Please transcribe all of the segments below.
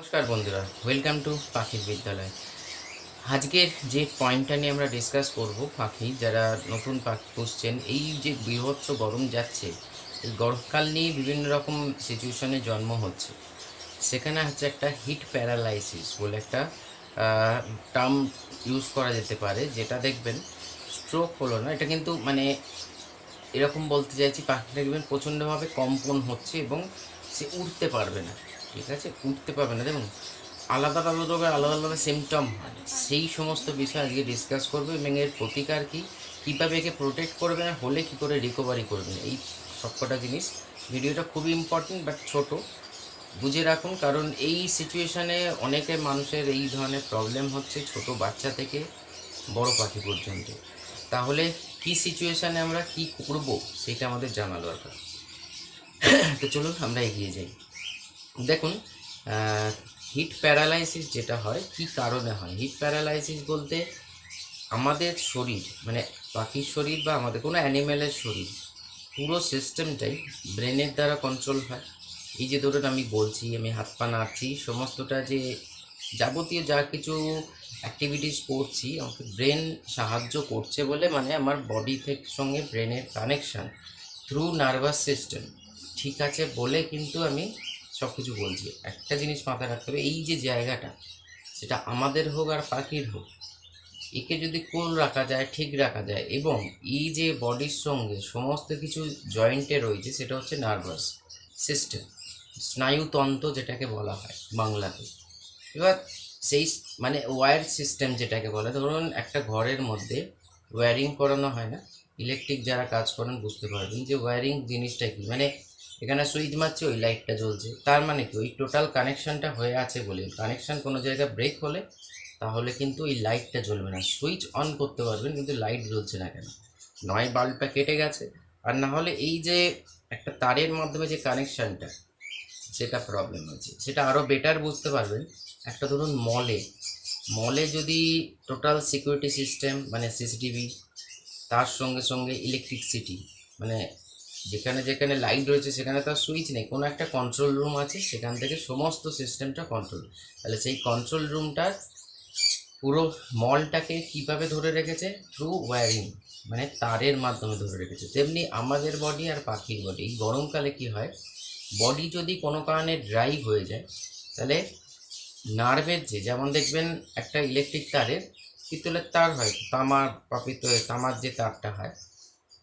নমস্কার বন্ধুরা welcome to পাখির বিদ্যালয়। আজকের যে পয়েন্টটা নিয়ে আমরা ডিসকাস করব পাখি, যারা নতুন পাখি পুষছেন এই যে বৃহৎস গরম যাচ্ছে, এই গরমকাল নিয়ে বিভিন্ন রকম সিচুয়েশনে জন্ম হচ্ছে। সেখানে হচ্ছে একটা হিট প্যারালাইসিস বলে একটা টার্ম ইউজ করা যেতে পারে, যেটা দেখবেন স্ট্রোক হলো না। এটা কিন্তু মানে এরকম বলতে চাইছি পাখি দেখবেন প্রচণ্ডভাবে কম্পন হচ্ছে এবং সে উঠতে পারবে না। ঠিক আছে? উঠতে পারবে না। দেখুন, আলাদা আলাদা রোগের আলাদা আলাদা সিমটম হয় সেই সমস্ত বিষয় আজকে ডিসকাস করবে এবং এর প্রতিকার কী? কীভাবে একে প্রোটেক্ট করবেন আর হলে কী করে রিকভারি করবেন? এই সবকটা জিনিস। ভিডিওটা খুবই ইম্পর্টেন্ট বাট ছোট। বুঝে রাখুন, কারণ এই সিচুয়েশানে অনেকে মানুষের এই ধরনের প্রবলেম হচ্ছে ছোট বাচ্চা থেকে বড় পাখি পর্যন্ত। তাহলে কি সিচুয়েশানে আমরা কি করব? সেটা আমাদের জানা দরকার। তো চলুন, আমরা এগিয়ে যাই। দেখুন হিট প্যারালাইসিস যেটা হয়, কি কারণে হয়? হিট প্যারালাইসিস বলতে আমাদের শরীর মানে পাখির শরীর বা আমাদের কোনো অ্যানিম্যালের শরীর, পুরো সিস্টেমটাই ব্রেনের দ্বারা কন্ট্রোল হয়। এই যে ধরুন আমি বলছি, আমি হাত পা নাড়ছি, সমস্তটা যে যাবতীয় যা কিছু অ্যাক্টিভিটিস করছি, আমাকে ব্রেন সাহায্য করছে বলে মানে আমার বডি থেকে সঙ্গে ব্রেনের কানেকশান থ্রু নার্ভাস সিস্টেম ঠিক আছে বলে কিন্তু আমি সব কিছু বলছি। একটা জিনিস মাথায় রাখতে হবে, এই যে জায়গাটা, সেটা আমাদের হোক আর পাখির হোক, একে যদি কুল রাখা যায়, ঠিক রাখা যায়, এবং এই যে বডির সঙ্গে সমস্ত কিছু জয়েন্টে রয়েছে, সেটা হচ্ছে নার্ভাস সিস্টেম, স্নায়ুতন্ত্র যেটাকে বলা হয় বাংলাতে। এবার সেই মানে ওয়্যার সিস্টেম যেটাকে বলে ধরুন একটা ঘরের মধ্যে ওয়্যারিং করানো হয় না, ইলেকট্রিক যারা কাজ করেন বুঝতে পারবেন যে ওয়্যারিং জিনিসটা কি মানে এখানে সুইচ মারছে, ওই লাইটটা জ্বলছে। তার মানে কি? ওই টোটাল কানেকশানটা হয়ে আছে বলে। কানেকশান কোনো জায়গায় ব্রেক হলে তাহলে কিন্তু ওই লাইটটা জ্বলবে না। সুইচ অন করতে পারবেন, কিন্তু লাইট জ্বলছে না কেন? নয় বাল্বটা কেটে গেছে। আর না হলে এই যে একটা তারের মাধ্যমে যে কানেকশনটা সেটা প্রবলেম হয়েছে। সেটা আরও বেটার বুঝতে পারবেন। একটা ধরুন মলে মলে যদি টোটাল সিকিউরিটি সিস্টেম মানে সিসিটিভি তার সঙ্গে সঙ্গে ইলেকট্রিসিটি মানে যেখানে যেখানে লাইট রয়েছে, সেখানে তার সুইচ নেই। কোনো একটা কন্ট্রোল রুম আছে, সেখান থেকে সমস্ত সিস্টেমটা কন্ট্রোল তাহলে সেই কন্ট্রোল রুমটার পুরো মলটাকে কীভাবে ধরে রেখেছে? থ্রু ওয়্যারিং মানে তারের মাধ্যমে ধরে রেখেছে। তেমনি আমাদের বডি আর পাখির বডি গরমকালে কি হয়? বডি যদি কোনো কারণে ড্রাই হয়ে যায়, তাহলে নার্ভের যে, যেমন দেখবেন একটা ইলেকট্রিক তারের, পিতলের তার হয়, তামার বা পিতলের তামার যে তারটা হয়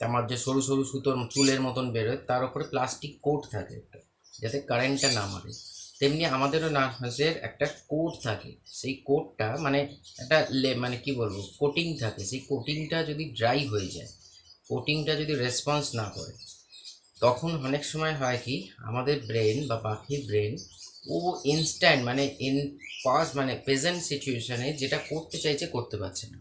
তামার যে সরু সরু সুতোর চুলের মতন বেরোয় তার উপরে প্লাস্টিক কোট থাকে একটা, যাতে কারেন্টটা না মারে। তেমনি আমাদেরও নার্ভাসের একটা কোট থাকে, সেই কোটটা মানে একটা মানে কি বলব কোটিং থাকে। সেই কোটিংটা যদি ড্রাই হয়ে যায় কোটিংটা যদি রেসপন্স না করে, তখন অনেক সময় হয় কি, আমাদের ব্রেন বা পাখির ব্রেন ও ইনস্ট্যান্ট মানে ইন পাস মানে প্রেজেন্ট সিচুয়েশানে যেটা করতে চাইছে, করতে পারছে না।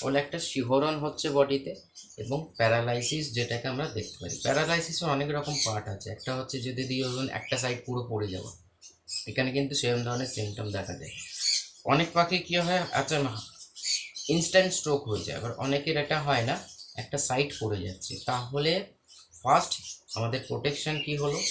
ফলে একটা শিহরণ হচ্ছে বডিতে এবং প্যারালাইসিস যেটাকে আমরা দেখতে পারি। প্যারালাইসিসের অনেক রকম পার্ট আছে। একটা হচ্ছে যদি দিয়ে ধরুন একটা সাইড পুরো পড়ে যাওয়া। এখানে কিন্তু সেরকম ধরনের সিমটম দেখা যায়। অনেক পাখি কী হয়? আচ্ছা ইনস্ট্যান্ট স্ট্রোক হয়ে যায়। আবার অনেকের এটা হয় না, একটা সাইড পড়ে যাচ্ছে। তাহলে ফার্স্ট আমাদের প্রোটেকশন কি হলো?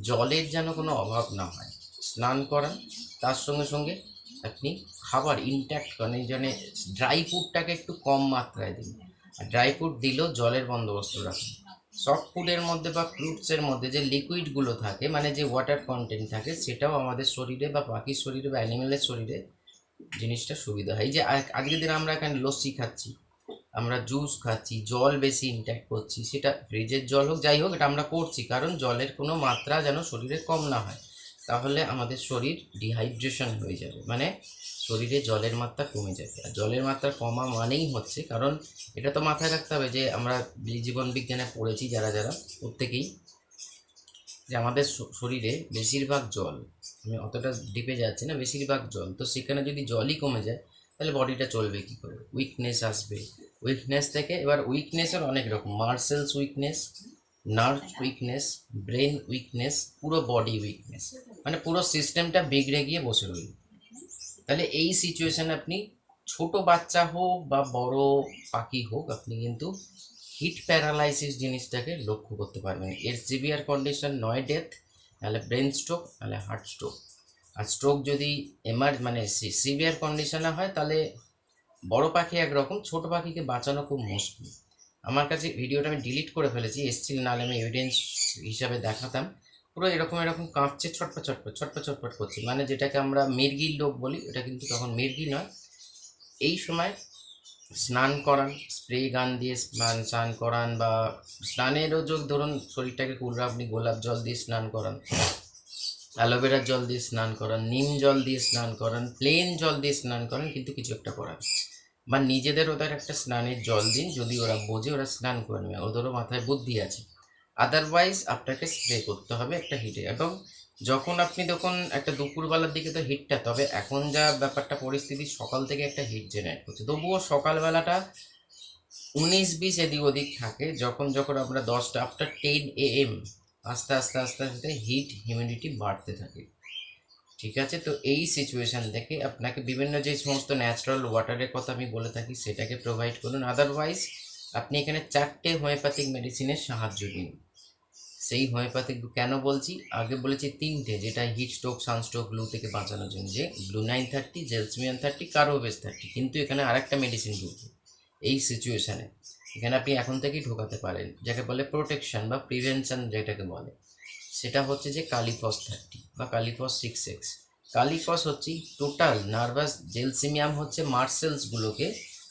জলের যেন কোনো অভাব না হয়। স্নান করান, তার সঙ্গে সঙ্গে আপনি খাবার ইনট্যাক্ট করেন, এই জন্য ড্রাই ফুডটাকে একটু কম মাত্রায় দিন। আর ড্রাই ফ্রুট দিলেও জলের বন্দোবস্ত রাখুন। সফট ফুডের মধ্যে বা ফ্রুটসের মধ্যে যে লিকুইডগুলো থাকে মানে যে ওয়াটার কন্টেন্ট থাকে, সেটাও আমাদের শরীরে বা পাখির শরীরে বা অ্যানিমেলের শরীরে জিনিসটা সুবিধা হয়। যে আজ- আজকের দিনে আমরা এখানে লস্যি খাচ্ছি, আমরা জুস খাচ্ছি, জল বেশি ইনট্যাক্ট করছি, সেটা ফ্রিজের জল হোক, যাই হোক, এটা আমরা করছি, কারণ জলের কোনো মাত্রা যেন শরীরে কম না হয়। তাহলে আমাদের শরীর ডিহাইড্রেশন হয়ে যাবে। মানে শরীরে জলের মাত্রা কমে যাবে। আর জলের মাত্রা কমা মানেই হচ্ছে, কারণ এটা তো মাথায় রাখতে হবে যে আমরা জীবন বিজ্ঞানে পড়েছি যারা যারা, প্রত্যেকেই, যে আমাদের শরীরে বেশিরভাগ জল, আমি অতটা ডিপে যাচ্ছি না, বেশিরভাগ জল, তো সেখানে যদি জলই কমে যায়, তাহলে বডিটা চলবে কী করে? উইকনেস আসবে। উইকনেস থেকে এবার উইকনেসের অনেক রকম muscles weakness nerve weakness brain weakness পুরো বডি উইকনেস মানে পুরো সিস্টেমটা বিগড়ে গিয়ে বসে রইল। তাহলে এই সিচুয়েশানে আপনি ছোট বাচ্চা হোক বা বড় পাখি হোক আপনি কিন্তু হিট প্যারালাইসিস জিনিসটাকে লক্ষ্য করতে পারবেন। এর সিভিয়ার কন্ডিশন নয় ডেথ নাহলে ব্রেন স্ট্রোক নাহলে হার্ট স্ট্রোক আর স্ট্রোক যদি এমার মানে সিভিয়ার কন্ডিশনে হয় তাহলে বড় পাখি একরকম ছোট পাখিকে বাঁচানো খুব মুশকিল। আমার কাছে ভিডিওটা আমি ডিলিট করে ফেলেছি এসছিল নাহলে আমি এভিডেন্স হিসাবে দেখাতাম। পুরো এরকম এরকম কাঁপছে, ছটপট ছটপট ছটপট ছটপট করছে। মানে যেটাকে আমরা মির্গির লোক বলি, ওটা কিন্তু তখন মির্গি নয়। এই সময় স্নান করান স্প্রে গান দিয়ে স্নান স্নান করান বা স্নানেরও যোগ ধরুন, শরীরটাকে কুলরা আপনি গোলাপ জল দিয়ে স্নান করান, অ্যালোভেরার জল দিয়ে স্নান করান, নিম জল দিয়ে স্নান করান প্লেন জল দিয়ে স্নান করান, কিন্তু কিছু একটা করান বা নিজেদের ওদের একটা স্নানের জল দিন, যদি ওরা বোঝে ওরা স্নান করে নেবে, ওদেরও মাথায় বুদ্ধি আছে। আদারওয়াইজ আপনাকে স্প্রে করতে হবে একটা হিটে এবং যখন আপনি তখন একটা দুপুরবেলার দিকে তো হিটটা তবে এখন যা ব্যাপারটা পরিস্থিতি, সকাল থেকে একটা হিট জেনারেট করছে। তবুও সকালবেলাটা উনিশ বিশ এদিক ওদিক থাকে, যখন যখন আমরা দশটা আফটার টেন এ এম আস্তে আস্তে আস্তে আস্তে হিট হিউমিডিটি বাড়তে থাকে। ঠিক আছে? তো এই সিচুয়েশান থেকে আপনাকে বিভিন্ন যে সমস্ত ন্যাচারাল ওয়াটারের কথা আমি বলে থাকি, সেটাকে প্রোভাইড করুন। আদারওয়াইজ আপনি এখানে চারটে হোমিওপ্যাথিক মেডিসিনের সাহায্য নিন। সেই হোমিওপ্যাথিক কেন বলছি? আগে বলেছি তিনটে, যেটা হিট স্ট্রোক সানস্ট্রোক ব্লু থেকে বাঁচানোর জন্য। যে blue nine thirty gelsemium thirty কার্বোবেস thirty কিন্তু এখানে আরেকটা মেডিসিন ঢুকবে এই সিচুয়েশানে এখানে আপনি এখন থেকেই ঢোকাতে পারেন, যাকে বলে প্রোটেকশন বা প্রিভেনশন যেটাকে বলে। সেটা হচ্ছে যে কালিফস থার্টি বা kali phos six X kali phos হচ্ছে টোটাল নার্ভাস জেলসিমিয়াম হচ্ছে মার্সেলসগুলোকে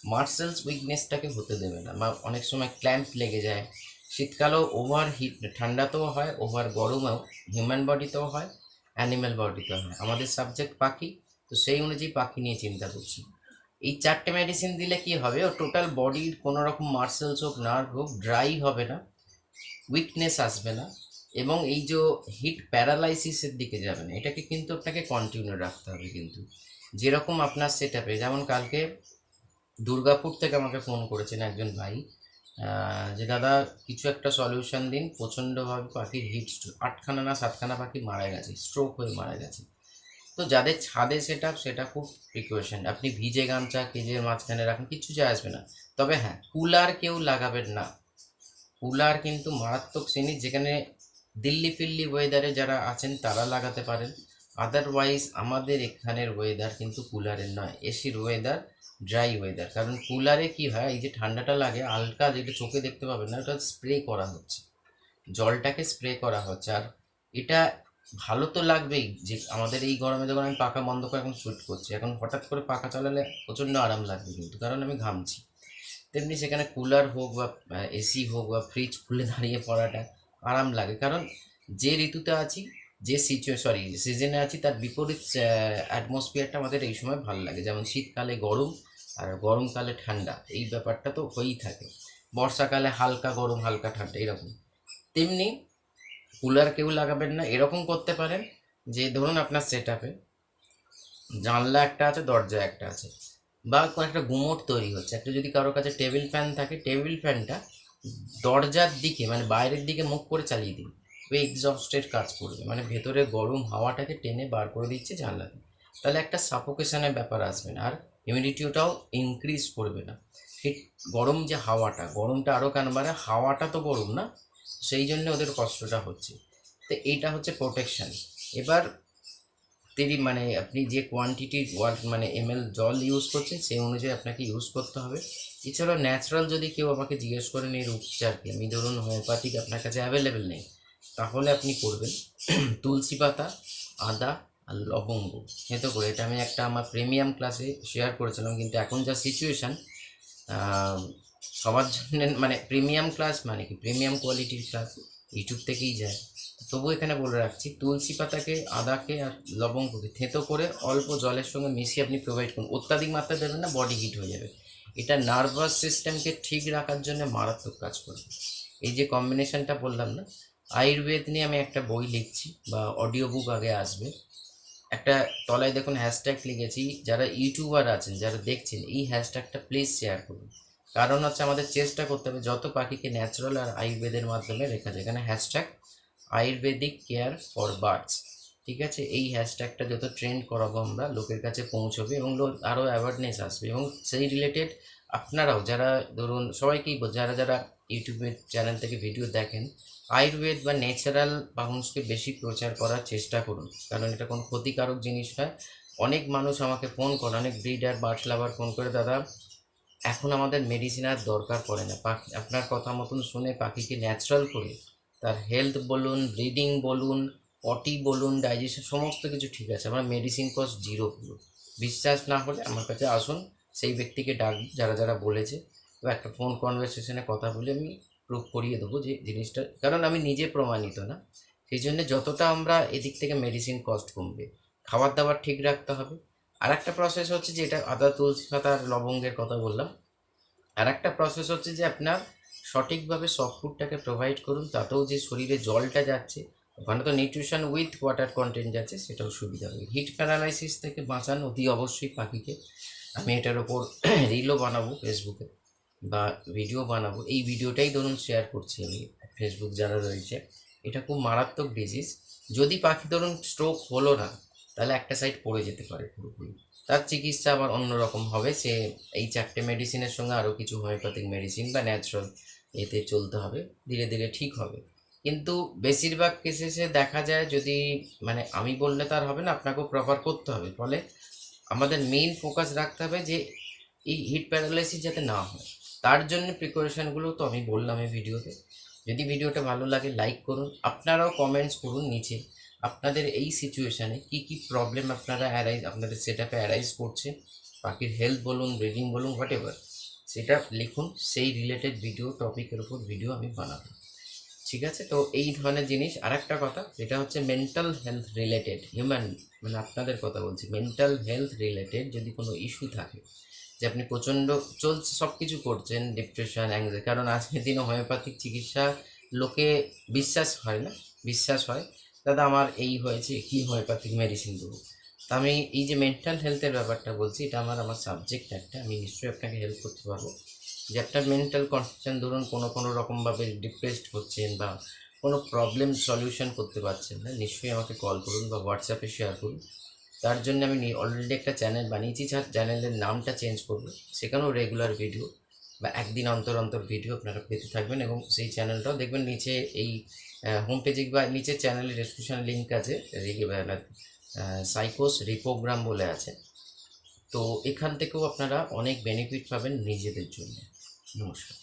মার্সেলস উইকনেসটাকে হতে দেবে না। বা অনেক সময় ক্ল্যাম্প লেগে যায়। শীতকালেও ওভার হিট ঠান্ডাতেও হয় ওভার গরমেও হিউম্যান বডিতেও হয় অ্যানিম্যাল বডিতেও হয়। আমাদের সাবজেক্ট পাখি, তো সেই অনুযায়ী পাখি নিয়ে চিন্তা করছি। এই চারটে মেডিসিন দিলে কি হবে? ও টোটাল বডির কোনো রকম মার্সেলস হোক নার্ভ হোক ড্রাই হবে না উইকনেস আসবে না। এবং এই যে হিট প্যারালাইসিসের দিকে যাবেন, এটাকে কিন্তু আপনাকে কন্টিনিউ রাখতে হবে কিন্তু। যেরকম আপনার সেট যেমন কালকে দুর্গাপুর থেকে আমাকে ফোন করেছেন একজন ভাই যে, দাদা, কিছু একটা সলিউশন দিন, প্রচণ্ডভাবে পাখির হিট আটখানা না সাতখানা পাখি মারা গেছে স্ট্রোক হয়ে মারা গেছে। তো যাদের ছাদে সেট সেটা খুব প্রিকশন আপনি ভিজে গামছা, কেজের মাঝখানে রাখুন কিছু যায় আসবে না। তবে হ্যাঁ কুলার কেউ লাগাবেন না। কুলার কিন্তু মারাত্মক জিনিস যেখানে দিল্লি ফিল্লি ওয়েদারে যারা আছেন, তারা লাগাতে পারেন। আদারওয়াইজ আমাদের এখানের ওয়েদার কিন্তু কুলারের নয়। এসির ওয়েদার ড্রাই ওয়েদার কারণ কুলারে কি হয়, এই যে ঠান্ডাটা লাগে, হালকা যেটা চোখে দেখতে পাবেন না, ওটা স্প্রে করা হচ্ছে। জলটাকে স্প্রে করা হচ্ছে। আর এটা ভালো তো লাগবেই যে আমাদের এই গরমে যখন আমি পাখা বন্ধ করে এখন শ্যুট করছি, এখন হঠাৎ করে পাখা চালালে প্রচণ্ড আরাম লাগবে কিন্তু, কারণ আমি ঘামছি। তেমনি সেখানে কুলার হোক বা এসি হোক বা ফ্রিজ খুলে দাঁড়িয়ে পড়াটা আরাম লাগে। কারণ যে ঋতুতে আছি, যে সিচুয়ে সরি সিজনে আছি, তার বিপরীত অ্যাটমসফিয়ারটা আমাদের এই সময় ভালো লাগে। যেমন শীতকালে গরম আর গরমকালে ঠান্ডা। এই ব্যাপারটা তো হয়েই থাকে। বর্ষাকালে হালকা গরম, হালকা ঠান্ডা, এরকম। তেমনি কুলার কেউ লাগাবেন না, এরকম করতে পারেন যে, ধরুন আপনার সেট আপে জানলা একটা আছে, দরজা একটা আছে, বা কোনো একটা গুমোট তৈরি হচ্ছে। একটা যদি কারোর কাছে টেবিল ফ্যান থাকে টেবিল ফ্যানটা দরজার দিকে মানে বাইরের দিকে মুখ করে চালিয়ে দিন। ওই এক্সস্টেড কাজ করবে। মানে ভেতরে গরম হাওয়াটাকে টেনে বার করে দিচ্ছে জানলা তাহলে একটা সাফোকেশনের ব্যাপার আসবে না। আর হিউমিডিটিওটাও ইনক্রিজ করবে না। ঠিক গরম যে হাওয়াটা, গরমটা আরও কেন বাড়ে? হাওয়াটা তো গরম না, সেই জন্য ওদের কষ্টটা হচ্ছে। তো এইটা হচ্ছে প্রোটেকশন এবার তিনি মানে আপনি যে কোয়ান্টিটি মানে এমএল জল ইউজ করছেন, সেই অনুযায়ী আপনাকে ইউজ করতে হবে। এছাড়াও ন্যাচারাল যদি কেউ আমাকে জিজ্ঞেস করেন এর উপচার কি আমি ধরুন হোমিওপ্যাথিক আপনার কাছে অ্যাভেলেবেল নেই, তাহলে আপনি করবেন তুলসী পাতা, আদা আর লবঙ্গ। খেতে করে এটা আমি একটা আমার প্রিমিয়াম ক্লাসে শেয়ার করেছিলাম, কিন্তু এখন যা সিচুয়েশান সবার জন্য মানে প্রিমিয়াম ক্লাস মানে কি প্রিমিয়াম কোয়ালিটির ক্লাস ইউটিউব থেকেই যায়। তবু এখানে বলে রাখছি, তুলসী পাতাকে, আদাকে আর লবঙ্গকে থেঁতো করে অল্প জলের সঙ্গে মিশিয়ে আপনি প্রোভাইড করুন। অত্যাধিক মাত্রা দেবেন না বডি হিট হয়ে যাবে। এটা নার্ভাস সিস্টেমকে ঠিক রাখার জন্য মারাত্মক কাজ করবে। এই যে কম্বিনেশনটা বললাম না, আয়ুর্বেদ নিয়ে আমি একটা বই লিখছি বা অডিও বুক আগে আসবে। একটা তলায় দেখুন হ্যাশট্যাগ লিখেছি, যারা ইউটিউবার আছেন, যারা দেখছেন, এই হ্যাশট্যাগটা প্লিজ শেয়ার করুন। কারণ হচ্ছে আমাদের চেষ্টা করতে হবে যত পাখিকে ন্যাচারাল আর আয়ুর্বেদের মাধ্যমে রেখা যায়। এখানে hashtag ayurvedic care for birds ঠিক আছে? এই হ্যাশট্যাগটা যত ট্রেন্ড করাবো আমরা, লোকের কাছে পৌঁছবে এবং লোক আরও অ্যাওয়ারনেস আসবে এবং সেই রিলেটেড আপনারাও যারা ধরুন সবাইকেই যারা যারা ইউটিউবের চ্যানেল থেকে ভিডিও দেখেন, আয়ুর্বেদ বা ন্যাচারাল মানুষকে বেশি প্রচার করার চেষ্টা করুন। কারণ এটা কোনো ক্ষতিকারক জিনিস নয়। অনেক মানুষ আমাকে ফোন করে, অনেক ব্রিডার বার্ড লাভার ফোন করে, দাদা, এখন আমাদের মেডিসিন আর দরকার পড়ে না। পাখি আপনার কথা মতন শুনে পাখিকে ন্যাচারাল করে, তার হেলথ বলুন ব্রিডিং বলুন পটি, বলুন ডাইজেশন সমস্ত কিছু ঠিক আছে। আমার মেডিসিন কস্ট জিরো পুরো। বিশ্বাস না হলে আমার কাছে আসুন, সেই ব্যক্তিকে ডাক, যারা যারা বলেছে। বা একটা ফোন কনভারসেশনে কথা বলে আমি প্রুভ করিয়ে দেবো যে জিনিসটা, কারণ আমি নিজে প্রমাণিত না। সেই জন্য যতটা আমরা এদিক থেকে মেডিসিন কস্ট কমবে খাবার দাবার ঠিক রাখতে হবে। আর একটা প্রসেস হচ্ছে যে এটা আদা, তুলসী পাতা আর লবঙ্গের কথা বললাম। আর একটা প্রসেস হচ্ছে যে আপনার সঠিকভাবে সফট ফুডটাকে প্রোভাইড করুন, তাতেও যে শরীরে জলটা যাচ্ছে ওখানে তো নিউট্রিশন উইথ ওয়াটার কন্টেন্ট যাচ্ছে সেটাও সুবিধা হবে। হিট প্যারালাইসিস থেকে বাঁচান অতি অবশ্যই পাখিকে। আমি এটার ওপর রিলও বানাবো ফেসবুকে বা ভিডিও বানাবো। এই ভিডিওটাই ধরুন শেয়ার করছি আমি ফেসবুক যারা রয়েছে। এটা খুব মারাত্মক ডিজিজ যদি পাখি ধরুন স্ট্রোক হলো না, তাহলে একটা সাইড পড়ে যেতে পারে পুরোপুরি। তার চিকিৎসা আবার অন্যরকম হবে। সে এই চারটে মেডিসিনের সঙ্গে আরও কিছু হোমিওপ্যাথিক মেডিসিন বা ন্যাচারাল এতে চলতে হবে। ধীরে ধীরে ঠিক হবে। কিন্তু বেশিরভাগ কেসেসে দেখা যায় যদি মানে আমি বললে তার হবে না, আপনাকেও প্রপার করতে হবে। ফলে আমাদের মেইন ফোকাস রাখতে হবে যে এই হিট প্যারালাইসিস যাতে না হয়। তার জন্য প্রিপারেশানগুলো তো আমি বললাম এই ভিডিওতে। যদি ভিডিওটা ভালো লাগে লাইক করুন। আপনারাও কমেন্টস করুন নিচে। আপনাদের এই সিচুয়েশানে কি কি প্রবলেম আপনারা অ্যারাইজ আপনাদের সেট আপে অ্যারাইজ করছে। পাখির হেলথ বলুন ব্রিডিং বলুন হোয়াট এভার সেটা লিখুন। সেই রিলেটেড ভিডিও টপিকের উপর ভিডিও আমি বানাবো। ঠিক আছে? তো এই ধরনের জিনিস আর একটা কথা, যেটা হচ্ছে মেন্টাল হেলথ রিলেটেড হিউম্যান মানে আপনাদের কথা বলছি মেন্টাল হেলথ রিলেটেড যদি কোনো ইস্যু থাকে, যে আপনি প্রচণ্ড চলছে সব কিছু করছেন ডিপ্রেশন অ্যাংজাইটি কারণ আজকের দিনে হোমিওপ্যাথিক চিকিৎসা লোকে বিশ্বাস হয় না, বিশ্বাস হয়, দাদা, আমার এই হয়েছে, কি হোমিওপ্যাথিক মেডিসিন দেবো? তা আমি এই যে মেন্টাল হেলথের ব্যাপারটা বলছি, এটা আমার আমার সাবজেক্ট একটা, আমি নিশ্চয়ই আপনাকে হেল্প করতে পারব। যে আপনার মেন্টাল কনফিউশন ধরুন কোনো কোনো রকমভাবে ডিপ্রেসড হচ্ছেন বা কোনো প্রবলেম সলিউশন করতে পারছেন না, নিশ্চয়ই আমাকে কল করুন বা হোয়াটসঅ্যাপে শেয়ার করুন। তার জন্য আমি অলরেডি একটা চ্যানেল বানিয়েছি, যার চ্যানেলের নামটা চেঞ্জ করব। সেখানেও রেগুলার ভিডিও বা একদিন অন্তর অন্তর ভিডিও আপনারা পেতে থাকবেন এবং সেই চ্যানেলটাও দেখবেন। নিচে এই হোম পেজে বা নিচে চ্যানেলের ডিসক্রিপশন লিঙ্ক আছে সাইকোস রিপোগ্রাম বলে আছে। তো এখান থেকেও আপনারা অনেক বেনিফিট পাবেন নিজেদের জন্য। নমস্কার